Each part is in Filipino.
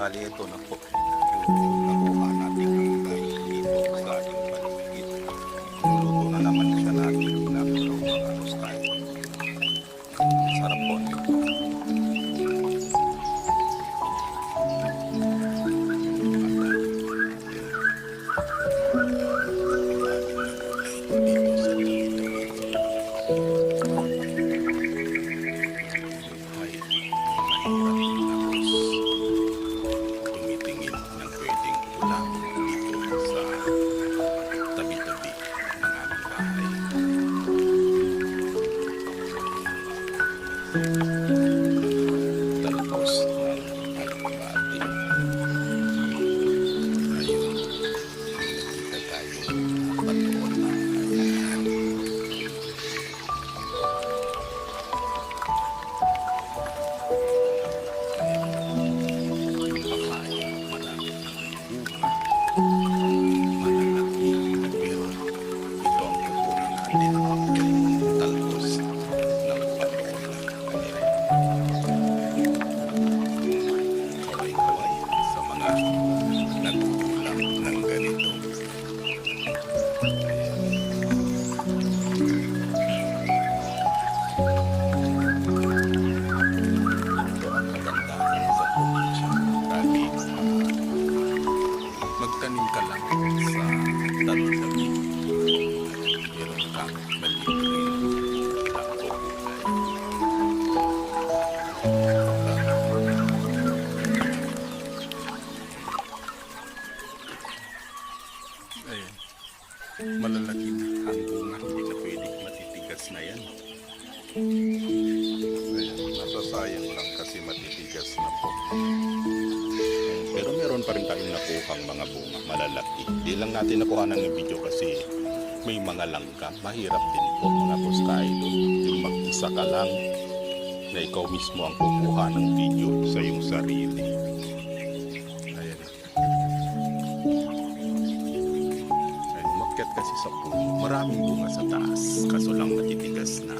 Bali, ito na po. Malalaki na ang bunga. Hindi na pwedeng matitigas na yan. Ayan. Nasasayang lang kasi matitigas na po. Pero meron pa rin tayong nakuhang mga bunga malalaki. Di lang natin nakuha ng video kasi may mga langka. Mahirap din po mga boss idol. Yung mag-isa ka lang na ikaw mismo ang kukuha ng video sa iyong sarili. Umakyat kasi sa puno. Maraming bunga sa taas. Kaso lang matitigas na.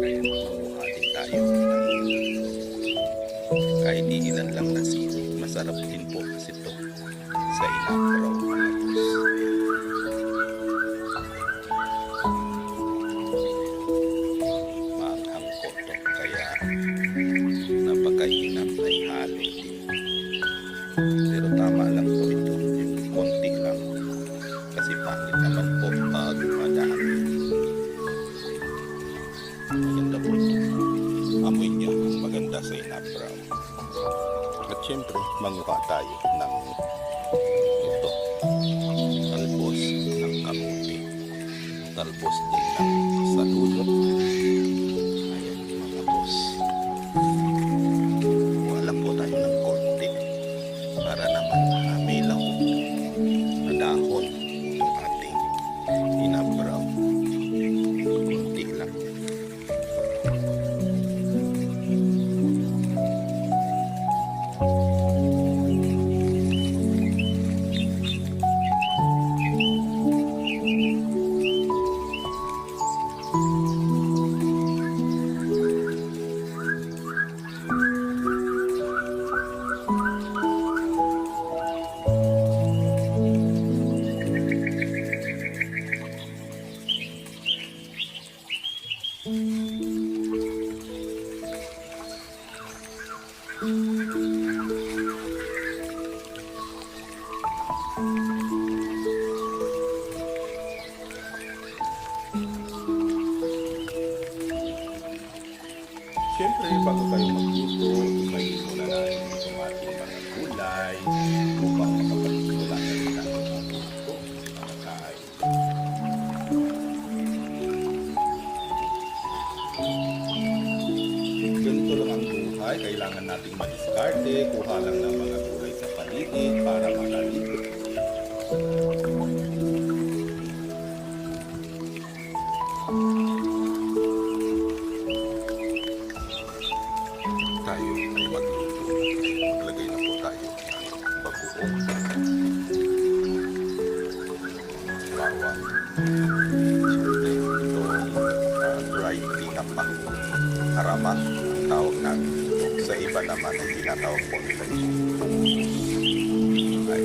Kaya makuha din tayo ng kahit iilan lang na sili. Masarap din po kasi ito sa inapraw mga At syempre, manguha tayo ng ito. Talbos ng kamuti. Talbos din ng saluyot. Siyempre, nating madiskarte, kuha lang ng mga gulay sa paligid para makalito. tayo ay magluto. Maglagay na po tayo ng bagoong bawang. Siyempre, itong uh, dry tinapa. Haraman ang tawag namin iba naman ay tinatawag po yung ay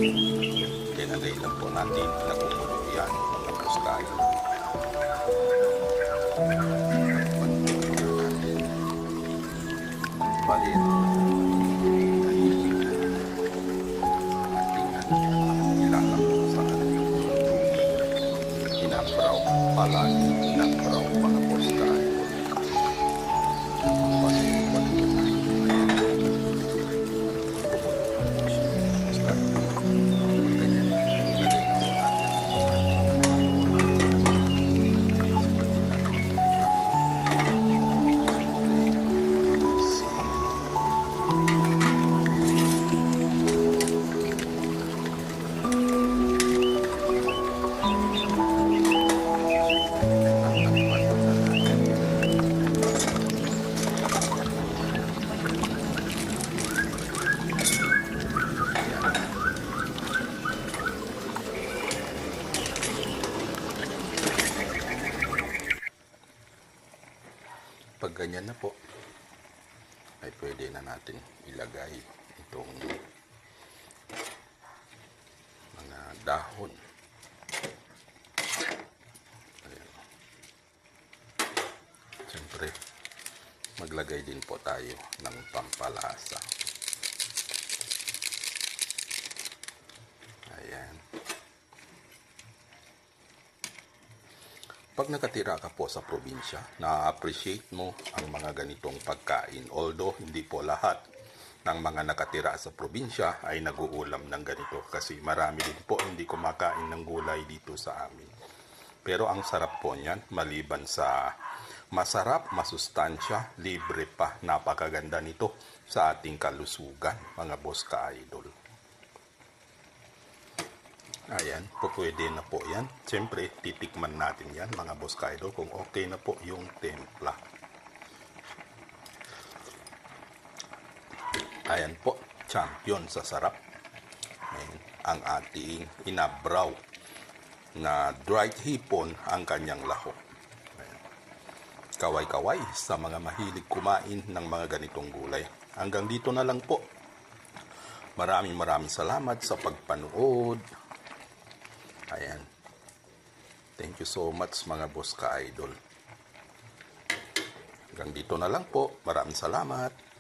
dinagay lang po natin nakumulo yan mga puskayo. Bali, Ganyan na po, ay pwede na natin ilagay itong mga dahon. Ayan. Siyempre, maglagay din po tayo ng pampalasa. Ayan. Pag nakatira ka po sa probinsya, na-appreciate mo ang mga ganitong pagkain. Although hindi po lahat ng mga nakatira sa probinsya ay naguulam ng ganito kasi marami din po hindi kumakain ng gulay dito sa amin. Pero ang sarap po niyan, maliban sa masarap, masustansya, libre pa, napakaganda nito sa ating kalusugan, mga boss ka-idol. Ayan, po pwede na po yan. Siyempre, titikman natin yan, mga boss kaido, kung okay na po yung templa. Ayan po, champion sa sarap. Ayan, ang ating inabraw na dried hipon ang kanyang lahok. Kaway-kaway sa mga mahilig kumain ng mga ganitong gulay. Hanggang dito na lang po. Maraming maraming salamat sa pagpanood. Ayan. Thank you so much mga boss ka-idol. Hanggang dito na lang po. Maraming salamat.